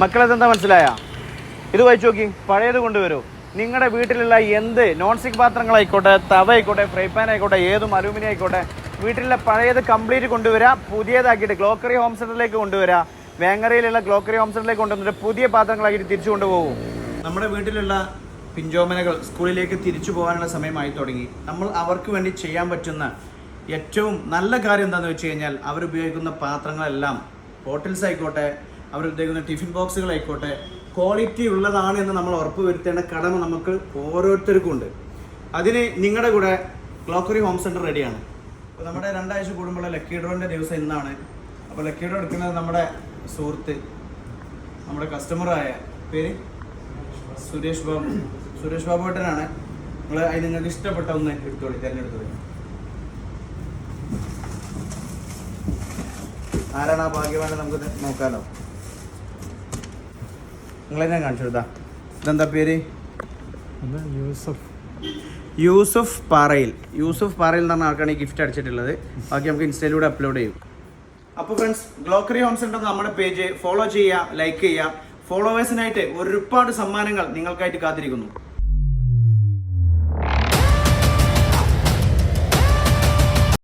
മക്കളെ എന്താ മനസ്സിലായ? ഇത് വായിച്ചു നോക്കി പഴയത് കൊണ്ടുവരൂ. നിങ്ങളുടെ വീട്ടിലുള്ള എന്ത് നോൺ സ്റ്റിക് പാത്രങ്ങളായിക്കോട്ടെ തവ ആയിക്കോട്ടെ ഫ്രൈ പാൻ ആയിക്കോട്ടെ ഏതും അലൂമിനിയം ആയിക്കോട്ടെ വീട്ടിലുള്ള പഴയത് കംപ്ലീറ്റ് കൊണ്ടുവരിക പുതിയതാക്കിയിട്ട് ഗ്ലോക്കറി ഹോം സെന്ററിലേക്ക് കൊണ്ടുവരിക വേങ്ങരയിലുള്ള ഗ്ലോക്കറി ഹോം സെന്ററിലേക്ക് കൊണ്ടുവന്നിട്ട് പുതിയ പാത്രങ്ങളാക്കിയിട്ട് തിരിച്ചു കൊണ്ടുപോകും. നമ്മുടെ വീട്ടിലുള്ള പിഞ്ചോമനകൾ സ്കൂളിലേക്ക് തിരിച്ചു പോകാനുള്ള സമയമായി തുടങ്ങി. നമ്മൾ അവർക്ക് വേണ്ടി ചെയ്യാൻ പറ്റുന്ന ഏറ്റവും നല്ല കാര്യം എന്താണെന്ന് വെച്ച് കഴിഞ്ഞാൽ അവരുപയോഗിക്കുന്ന പാത്രങ്ങളെല്ലാം ഹോട്ടൽസ് ആയിക്കോട്ടെ അവർ ഉദ്ദേശിക്കുന്ന ടിഫിൻ ബോക്സുകളായിക്കോട്ടെ ക്വാളിറ്റി ഉള്ളതാണ് എന്ന് നമ്മൾ ഉറപ്പ് വരുത്തേണ്ട കടമ നമുക്ക് ഓരോരുത്തർക്കും ഉണ്ട്. അതിന് നിങ്ങളുടെ കൂടെ ക്ലോക്കറി ഹോം സെന്റർ റെഡിയാണ്. അപ്പോൾ നമ്മുടെ രണ്ടാഴ്ച കൂടുമ്പോൾ ലക്കി ഡ്രോന്റെ ദിവസം ഇന്നാണ്. അപ്പോൾ ലക്കി ഡ്രോ എടുക്കുന്നത് നമ്മുടെ സുഹൃത്ത് നമ്മുടെ കസ്റ്റമറായ പേര് സുരേഷ് ബാബു. സുരേഷ് ബാബു ഏട്ടനാണ്. നിങ്ങൾ അതിന് നിങ്ങൾക്ക് ഇഷ്ടപ്പെട്ട ഒന്ന് എടുത്തോളി തിരഞ്ഞെടുത്തത് ആരാണ് ആ ഭാഗ്യവാനെ നമുക്ക് നോക്കാലോ ഞാൻ കാണിച്ചു കൊടുത്താ ഇതെന്താ പേര്? യൂസഫ്. യൂസഫ് പാറയിൽ. യൂസഫ് പാറയിൽ എന്ന് പറഞ്ഞ ആൾക്കാണ് ഈ ഗിഫ്റ്റ് അടിച്ചിട്ടുള്ളത്. ബാക്കി നമുക്ക് ഇൻസ്റ്റയിലൂടെ അപ്ലോഡ് ചെയ്യും. അപ്പോൾ ഫ്രണ്ട്സ് ഗ്ലോക്കറി ഹോംസ് ഉണ്ടെന്ന് നമ്മുടെ പേജ് ഫോളോ ചെയ്യുക ലൈക്ക് ചെയ്യുക. ഫോളോവേഴ്സിനായിട്ട് ഒരുപാട് സമ്മാനങ്ങൾ നിങ്ങൾക്കായിട്ട് കാത്തിരിക്കുന്നു.